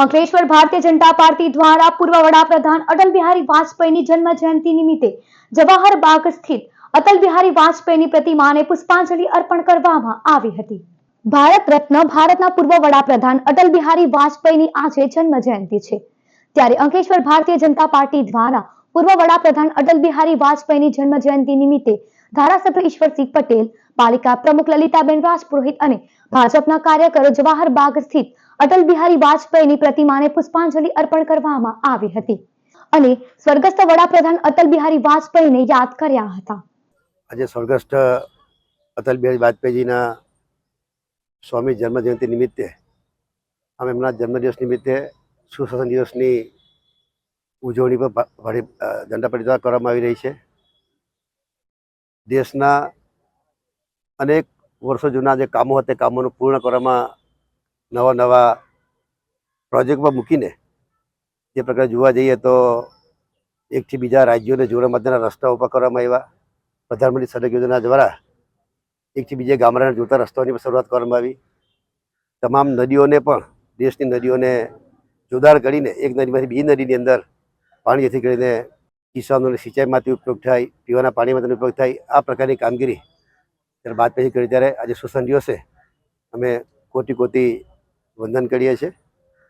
Ankleshwar Bharatiya Janata party દ્વારા પૂર્વ વડાપ્રધાન અટલ બિહારી વાજપેયીની જન્મ જયંતિ નિમિત્તે જવાહર બાગ સ્થિત અટલ બિહારી વાજપેયીની પ્રતિમાને પુષ્પાંજલિ અર્પણ કરવામાં આવી હતી. ભારત રત્ન, ભારતના પૂર્વ વડાપ્રધાન અટલ બિહારી વાજપેયીની આજે જન્મ જયંતિ છે. ત્યારે અંકલેશ્વર ભારતીય જનતા પાર્ટી દ્વારા પૂર્વ વડાપ્રધાન અટલ બિહારી વાજપેયીની જન્મ જયંતિ નિમિત્તે ધારાસભ્ય ઈશ્વરસિંહ પટેલ, પાલિકા પ્રમુખ લલિતાબેન રાજપુરોહિત અને ભાજપના કાર્યકરો જવાહર બાગ સ્થિત અટલ બિહારી વાજપેયીની પ્રતિમાને પુષ્પાંજલિ અર્પણ કરવામાં આવી હતી અને સ્વર્ગસ્થ વડાપ્રધાન અટલ બિહારી વાજપેયીને યાદ કર્યા હતા. આજે સ્વર્ગસ્થ અટલ બિહારી વાજપેયીજીના સ્વામી જન્મજયંતિ નિમિત્તે, અમે એમના જન્મદિવસ નિમિત્તે સુશાસન દિવસની ઉજવણી પર ભારે ઝંડા દ્વારા કરવામાં આવી રહી છે. દેશના અનેક વર્ષો જૂના જે કામો હતા તે કામોનું પૂર્ણ કરવામાં નવા નવા પ્રોજેક્ટમાં મૂકીને જે પ્રકારે જોવા જઈએ તો એકથી બીજા રાજ્યોને જોડવા માટેના રસ્તા ઊભા કરવામાં આવ્યા. પ્રધાનમંત્રી સડક યોજના દ્વારા એકથી બીજા ગામડાને જોતા રસ્તાઓની શરૂઆત કરવામાં આવી. તમામ નદીઓને પણ, દેશની નદીઓને જોદાર કરીને એક નદીમાંથી બીજી નદીની અંદર પાણી જેથી કરીને કિસાનોને સિંચાઈમાંથી ઉપયોગ થાય, પીવાના પાણીમાં તેનો ઉપયોગ થાય, આ પ્રકારની કામગીરી ત્યારે બાદ પછી કરી ત્યારે આજે સુસન દિવસે અમે કોટી કોટી વંદન કરીએ છીએ.